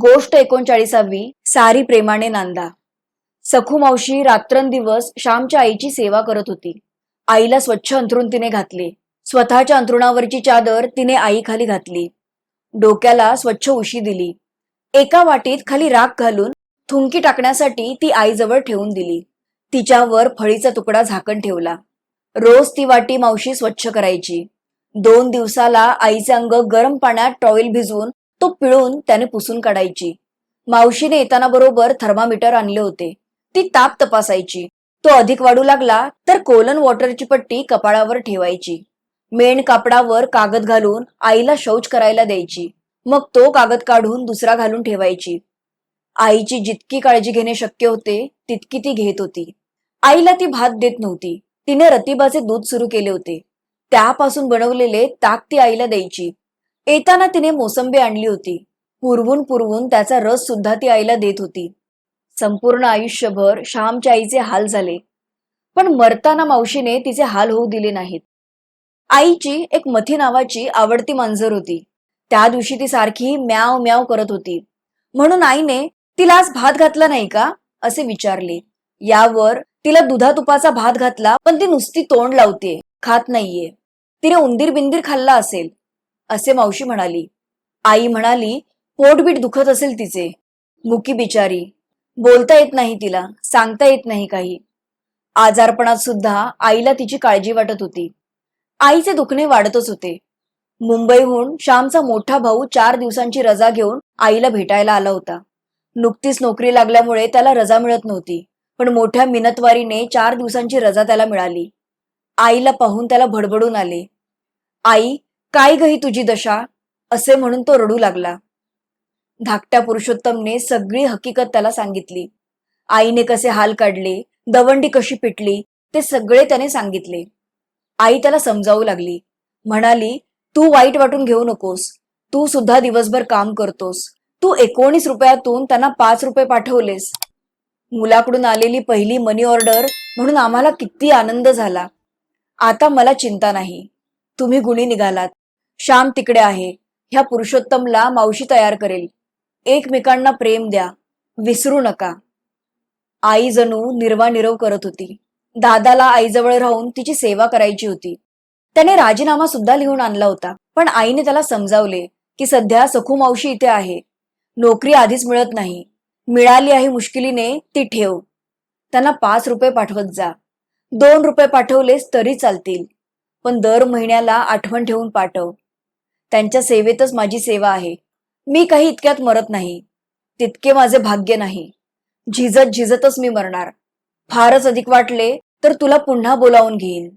गोष्ट एकोणचाळीसावी सारी प्रेमाने नांदा. सखू मावशी रात्रंदिवस श्यामच्या आईची सेवा करत होती. आईला स्वच्छ अंथरून तिने घातले. स्वतःच्या अंथरुणावरची चादर तिने आईखाली घातली. डोक्याला स्वच्छ उशी दिली. एका वाटीत खाली राख घालून थुंकी टाकण्यासाठी ती आईजवळ ठेवून दिली. तिच्यावर फळीचा तुकडा झाकण ठेवला. रोज ती वाटी मावशी स्वच्छ करायची. दोन दिवसाला आईचे अंग गरम पाण्यात टॉवेल भिजवून तो पिळून त्याने पुसून काढायची. मावशीने येताना बरोबर थर्मामीटर आणले होते. ती ताप तपासायची. तो अधिक वाढू लागला तर कोलन वॉटरची पट्टी कपाळावर ठेवायची. मेण कापडावर कागद घालून आईला शौच करायला द्यायची. मग तो कागद काढून दुसरा घालून ठेवायची. आईची जितकी काळजी घेणे शक्य होते तितकी ती घेत होती. आईला ती भात देत नव्हती. तिने रतिबाचे दूध सुरू केले होते. त्यापासून बनवलेले ताक ती आईला द्यायची. येताना तिने मोसंबी आणली होती. पुरवून पुरवून त्याचा रस सुद्धा ती आईला देत होती. संपूर्ण आयुष्यभर श्यामच्या आईचे हाल झाले. पण मरताना मावशीने तिचे हाल होऊ दिले नाहीत. आईची एक मथी नावाची आवडती मांजर होती. त्या दिवशी ती सारखी म्याव म्याव करत होती. म्हणून आईने तिला आज भात घातला नाही का? असे विचारले. यावर तिला दुधा तुपाचा भात घातला पण ती नुसती तोंड लावते खात नाहीये. तिने उंदीर बिंदीर खाल्ला असेल. असे मावशी म्हणाली. आई म्हणाली पोटबीट दुखत असेल तिचे. मुकी बिचारी. बोलता येत नाही तिला सांगता येत नाही काही. आजारपणात सुद्धा आईला तिची काळजी वाटत होती. आईचे दुखणे वाढतच होते. मुंबईहून श्यामचा मोठा भाऊ चार दिवसांची रजा घेऊन आईला भेटायला आला होता. नुकतीच नोकरी लागल्यामुळे त्याला रजा मिळत नव्हती पण मोठ्या मिनतवारीने चार दिवसांची रजा त्याला मिळाली. आईला पाहून त्याला भडबडून आले. आई काय गही तुझी दशा? असे म्हणून तो रडू लागला. धाकट्या पुरुषोत्तमने सगळी हकीकत त्याला सांगितली. आईने कसे हाल काढले दवंडी कशी पिटली ते सगळे त्याने सांगितले. आई त्याला समजावू लागली. म्हणाली तू वाईट वाटून घेऊ नकोस. तू सुद्धा दिवसभर काम करतोस. तू एकोणीस रुपयातून त्यांना पाच रुपये पाठवलेस. मुलाकडून आलेली पहिली मनी ऑर्डर म्हणून आम्हाला किती आनंद झाला. आता मला चिंता नाही. तुम्ही गुणी निघालात. श्याम तिकडे आहे. ह्या पुरुषोत्तमला मावशी तयार करेल. एकमेकांना प्रेम द्या. विसरू नका. आई जणू निर्वानिरव करत होती. दादाला आईजवळ राहून तिची सेवा करायची होती. त्याने राजीनामा सुद्धा लिहून आणला होता. पण आईने त्याला समजावले की सध्या सखू मावशी इथे आहे. नोकरी आधीच मिळत नाही. मिळाली आहे मुश्किलीने ती ठेव. त्यांना पाच रुपये पाठवत जा. दोन रुपये पाठवलेस तरी चालतील. पण दर महिन्याला आठवण ठेवून पाठव. त्यांच्या सेवेतच माझी सेवा आहे. मी काही इतक्यात मरत नाही. तितके माझे भाग्य नाही. झिजत झिजतच मी मरणार. फारच अधिक वाटले तर तुला पुन्हा बोलावून घेईन.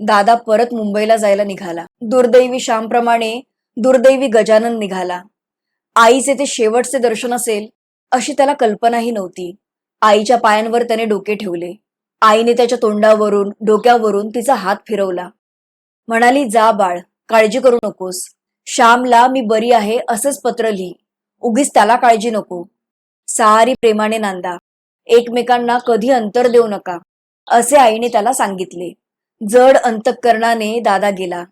दादा परत मुंबईला जायला निघाला. दुर्दैवी श्यामप्रमाणे दुर्दैवी गजानन निघाला. आईचे ते शेवटचे दर्शन असेल अशी त्याला कल्पनाही नव्हती. आईच्या पायांवर त्याने डोके ठेवले. आईने त्याच्या तोंडावरून डोक्यावरून तिचा हात फिरवला. म्हणाली जा बाळ काळजी करू नकोस. श्यामला मी बरी आहे असंच पत्र लिही. उगीच त्याला काळजी नको. सारी प्रेमाने नांदा. एकमेकांना कधी अंतर देऊ नका. असे आईने त्याला सांगितले. जड अंतःकरणाने दादा गेला.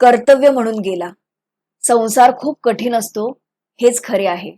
कर्तव्य म्हणून गेला. संसार खूप कठीण असतो हेच खरे आहे.